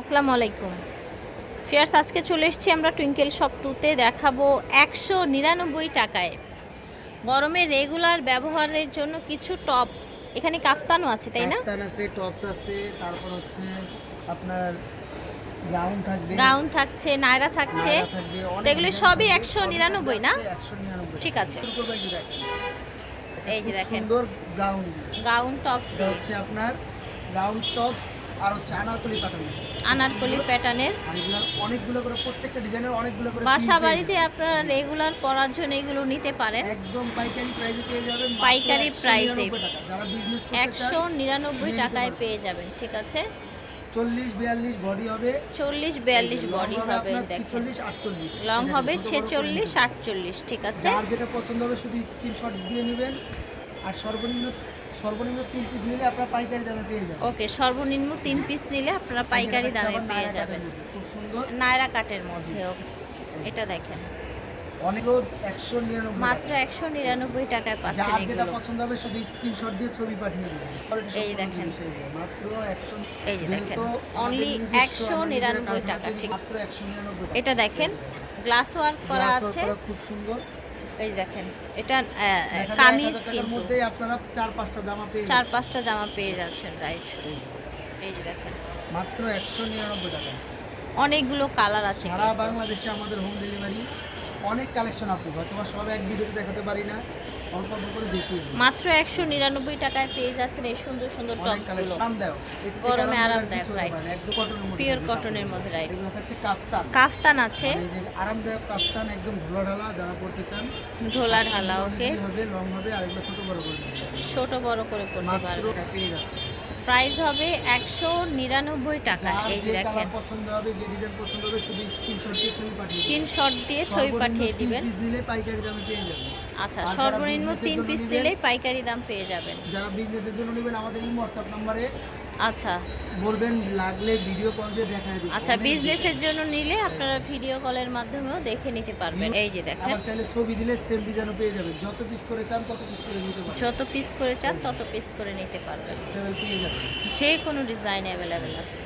আসসালামু আলাইকুম। ফিয়ার্স আজকে চলে এসেছি আমরা টুইঙ্কেল শপ টুতে দেখাবো একশো নিরানব্বই টাকায়। গরমে রেগুলার ব্যবহারের জন্য কিছু টপস। এখানে কাফতানও আছে তাই না? কাফতান আছে টপস আছে তারপর হচ্ছে আপনার গাউন থাকবে। গাউন থাকছে নায়রা থাকছে। তো এগুলো সবই একশো নিরানব্বই না? ঠিক আছে। এই যে দেখেন। গাউন। গাউন টপস দিয়ে। হচ্ছে আপনার গাউন টপস। আর হচ্ছে আনারকলি পাঠানো আনারকলি প্যাটার্নের। আর অনেকগুলো করে প্রত্যেকটা ডিজাইনের অনেকগুলো করে বাসা বাড়িতে আপনারা রেগুলার পরার জন্য এগুলো নিতে পারেন। একদম পাইকারি প্রাইসে পেয়ে যাবেন পাইকারি প্রাইসে। যারা বিজনেস একশো নিরানব্বই টাকায় পেয়ে যাবেন ঠিক আছে? চল্লিশ বিয়াল্লিশ বডি হবে। চল্লিশ বিয়াল্লিশ লং বডি হবে লং হবে ছেচল্লিশ আটচল্লিশ ঠিক আছে? যার যেটা পছন্দ হবে শুধু স্ক্রিনশট দিয়ে নেবেন। আর সর্বনিম্ন সর্বনিম্ন তিন পিস নিলে আপনারা পাইকারি দামে পেয়ে যাবেন। ওকে সর্বনিম্ন তিন পিস নিলে আপনারা পাইকারি দামে পেয়ে যাবেন। খুব সুন্দর। নায়রা কাটের মধ্যে ওকে এটা দেখেন। নিরানব্বই মাত্র একশো নিরানব্বই টাকায় পাচ্ছেন যেটা পছন্দ হবে শুধু স্ক্রিনশট দিয়ে ছবি পাঠিয়ে দেবেন। এই দেখেন। মাত্র একশো এই যে দেখেন, যেহেতু only আমাদের নিজস্ব, 199 আমরা নিজেরা টাকা, ঠিক। মাত্র একশো নিরানব্বই এটা দেখেন গ্লাস ওয়ার্ক করা আছে। খুব সুন্দর। এই দেখেন এটা কামিজ কিন্তু। আপনারা চার পাঁচটা জামা পেয়ে চার পাঁচটা জামা পেয়ে যাচ্ছেন রাইট এই দেখেন। মাত্র একশো নিরানব্বই টাকা। অনেকগুলো কালার আছে সারা বাংলাদেশে আমাদের হোম ডেলিভারি অনেক কালেকশন আপু হয়তো বা সব এক ভিডিওতে দেখাতে পারি না অল্প অল্প করে দেখিয়ে দিই। মাত্র একশো নিরানব্বই টাকায় পেয়ে যাচ্ছেন এই সুন্দর সুন্দর অনেক টপসগুলো গরমে আরামদায়ক মধ্যে পিওর কটনের মধ্যে রাইট এগুলো হচ্ছে কাফতান। কাফতান আছে। যে আরামদায়ক কাফতান একদম ঢোলা ঢালা যারা পড়তে চান। ঢোলা ঢালা ওকে হবে লং হবে আর এগুলো ছোট বড় করে ছোট বড় করে পড়তে মাত্র পেয়ে যাচ্ছে। প্রাইস হবে একশো নিরানব্বই টাকা। এই দেখেন। পছন্দ হবে যে ডিজাইন পছন্দ হবে শুধু স্ক্রিনশট দিয়ে ছবি পাঠিয়ে দিন স্ক্রিনশট দিয়ে ছবি পাঠিয়ে দিবেন। piece পাইকারি দামে পেয়ে যাবেন। আচ্ছা সর্বনিম্ন তিন পিস দিলেই পাইকারি দাম পেয়ে যাবেন। যারা বিজনেসের জন্য নেবেন আমাদের এই হোয়াটসঅ্যাপ নাম্বারে আচ্ছা। বলবেন লাগলে ভিডিও কল দিয়ে দেখায় দিই আচ্ছা বিজনেসের জন্য নিলে আপনারা ভিডিও কলের মাধ্যমেও দেখে নিতে পারবেন। এই যে দেখেন। আবার চাইলে ছবি দিলে সেম ডিজাইনও পেয়ে যাবেন। যত পিস করে চান তত পিস করে নিতে পারবেন। যত পিস করে চান তত পিস করে নিতে পারবেন। পেয়ে যাবেন। যে কোনো ডিজাইন অ্যাভেলেবেল আছে।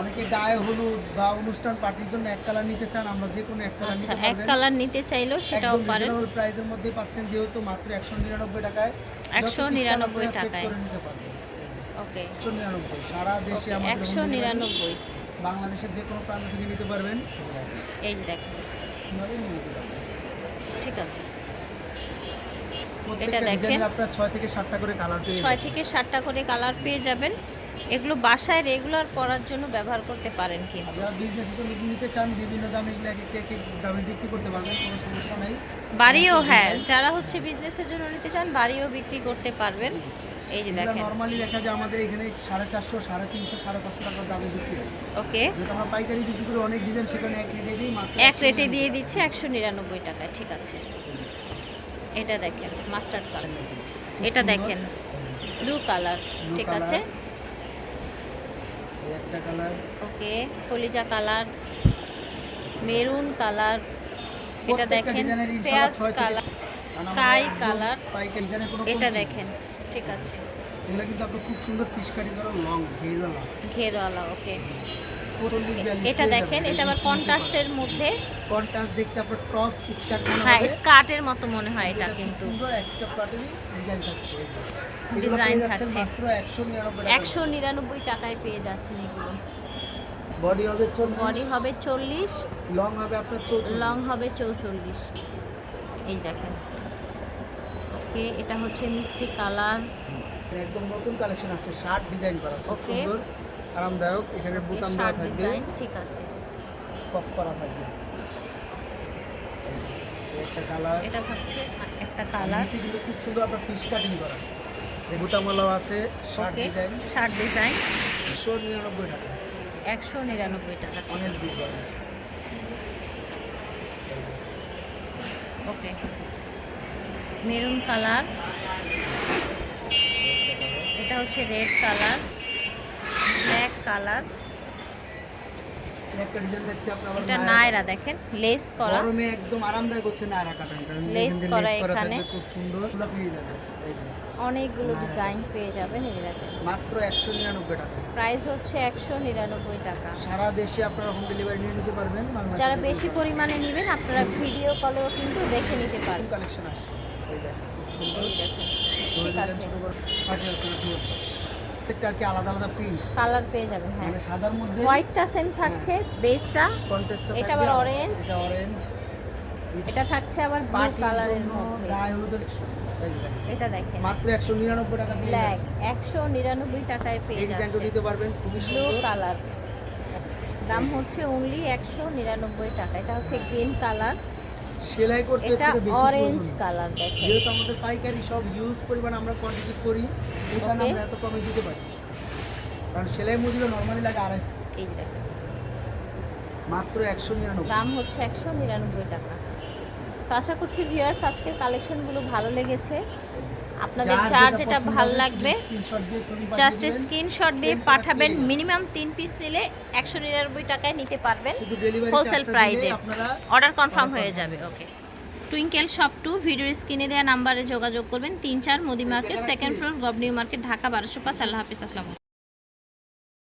অনেকে গায়ে হলুদ বা অনুষ্ঠান পার্টির জন্য এক কালার নিতে চান আমরা যে কোনো এক কালার আচ্ছা নিতে এক কালার নিতে চাইলেও সেটাও পারেন। প্রাইসের মধ্যে পাচ্ছেন যেহেতু মাত্র একশো নিরানব্বই টাকায়। যত 199 piece চান টাকায়। করে নিতে পারবেন। ওকে। সারা দেশে একশো নিরানব্বই। বাংলাদেশের যে কোনো প্রান্ত থেকে নিতে পারবেন। এই দেখেন। ঠিক আছে। প্রত্যেকটা দেখেন। আপনার ছয় থেকে সাতটা করে কালার পেয়ে ছয় যাবেন। থেকে সাতটা করে কালার পেয়ে যাবেন। এগুলো বাসায় রেগুলার পরার জন্য ব্যবহার করতে পারেন জন্য নিতে চান বিভিন্ন দামে এগুলো এক একটা এক এক দামে বিক্রি করতে পারবেন কোনো সমস্যা নেই। বাড়িও হ্যাঁ যারা হচ্ছে বিজনেসের জন্য নিতে চান বাড়িও বিক্রি করতে পারবেন। এই যে দেখেন। নর্মালি দেখা যায় আমাদের এখানে সাড়ে চারশো সাড়ে তিনশো সাড়ে পাঁচশো টাকার দামে বিক্রি হয়। ওকে। যেটা আমরা পাইকারি বিক্রি করে অনেক ডিজাইন সেখানে এক রেটে দিই মাত্র এক রেটে দিয়ে দিচ্ছে একশো নিরানব্বই টাকায় ঠিক আছে। এটা দেখেন মাস্টার্ড কালার। এটা দেখেন ব্লু কালার ঠিক আছে। একটা কালার। ওকে কলিজা কালার মেরুন কালার। এটা দেখেন পেঁয়াজ কালার স্কাই কালার। এটা দেখেন। ঠিক আছে। এগুলো কিন্তু আপনার খুব সুন্দর পিস কাটি করা লং ঘেরওয়ালা। ঘেরওয়ালা ওকে। এটা দেখেন এটা আবার কন্ট্রাস্টের মধ্যে। কন্ট্রাস্ট দেখতে আপনার টপ স্কার্ট মনে হ্যাঁ হবে। স্কার্টের মতো মনে হয় এটা কিন্তু। সুন্দর একটা প্যাটার্নই ডিজাইন থাকছে ডিজাইন থাকছে। মাত্র একশো নিরানব্বই একশো নিরানব্বই টাকায় পেয়ে যাচ্ছেন এগুলো। বডি হবে চল্লিশ। বডি হবে চল্লিশ। লং হবে আপনার চৌচল্লিশ। লং হবে চৌচল্লিশ। এই দেখেন। ওকে এটা হচ্ছে মিষ্টি কালার। একদম নতুন কালেকশন আছে শার্ট ডিজাইন করা খুব সুন্দর আরামদায়ক এখানে বোতাম দেওয়া থাকবে। ঠিক আছে। কফ করা থাকবে। একটা কালার। এটা থাকছে একটা কালার। নিচে কিন্তু খুব সুন্দর আপনার ফিশ কাটিং করা। এই বোতামওয়ালাও আছে শার্ট ডিজাইন। Shirt design. একশো নিরানব্বই টাকা। একশো নিরানব্বই টাকা অনেক ডিজাইন ওকে। Maroon colour. এটা হচ্ছে রেড কালার ব্ল্যাক কালার। এটা নায়রা। দেখেন লেস করা। গরমে একদম আরামদায়ক হচ্ছে নায়রা কাটান লেস করা এখানে। খুব সুন্দর। পেয়ে যাবেন অনেকগুলো ডিজাইন পেয়ে যাবেন মাত্র একশো নিরানব্বই টাকা। প্রাইস হচ্ছে একশো নিরানব্বই টাকা। সারা দেশে আপনারা হোম ডেলিভারি নিয়ে নিতে পারবেন যারা বেশি পরিমাণে নেবেন আপনারা ভিডিও কলেও কিন্তু দেখে নিতে পারবেন। কালেকশন আসছে। ঠিক আছে। প্রত্যেকটা আর কি আলাদা আলাদা প্রিন্ট কালার পেয়ে যাবেন হ্যাঁ। মানে সাদার মধ্যে হোয়াইটটা সেম থাকছে বেসটা এটা আবার। এটা অরেঞ্জ এটা থাকছে আবার ব্লু কালারের মধ্যে। গায়ে হলুদের। এটা দেখেন। মাত্র একশো নিরানব্বই টাকা পেয়ে ব্ল্যাক টাকায় পেয়ে এই ডিজাইনটা নিতে পারবেন খুবই ব্লু কালার দাম হচ্ছে অনলি একশো নিরানব্বই টাকা। এটা হচ্ছে গ্রিন কালার সেলাই করতে এটা একটু বেশি অরেঞ্জ কালার দেখেন যেহেতু আমাদের পাইকারি সব ইউজ পরিমাণ আমরা কোয়ান্টিটি করি এখানে Okay. আমরা এত কমে দিতে পারি। কারণ সেলাই মজুরি নর্মালি লাগে আড়াই এই দেখেন মাত্র একশো নিরানব্বই। দাম হচ্ছে একশো নিরানব্বই টাকা। আশা করছি ভিউয়ার্স আজকের কালেকশনগুলো ভালো লেগেছে। আপনাদের যার যেটা ভালো লাগবে। জাস্ট স্ক্রিনশট দিয়ে পাঠাবেন মিনিমাম তিন পিস নিলে একশো নিরানব্বই টাকায় নিতে পারবেন। হোলসেল প্রাইসে অর্ডার কনফার্ম হয়ে যাবে ওকে টুইঙ্কেল শপ টু ভিডিওর স্ক্রিনে দেওয়া নাম্বারে যোগাযোগ করবেন। তিন চার মোদি মার্কেট সেকেন্ড ফ্লোর গভনিউ মার্কেট ঢাকা বারোশো পাঁচ। আল্লাহ হাফিজ আসসালাম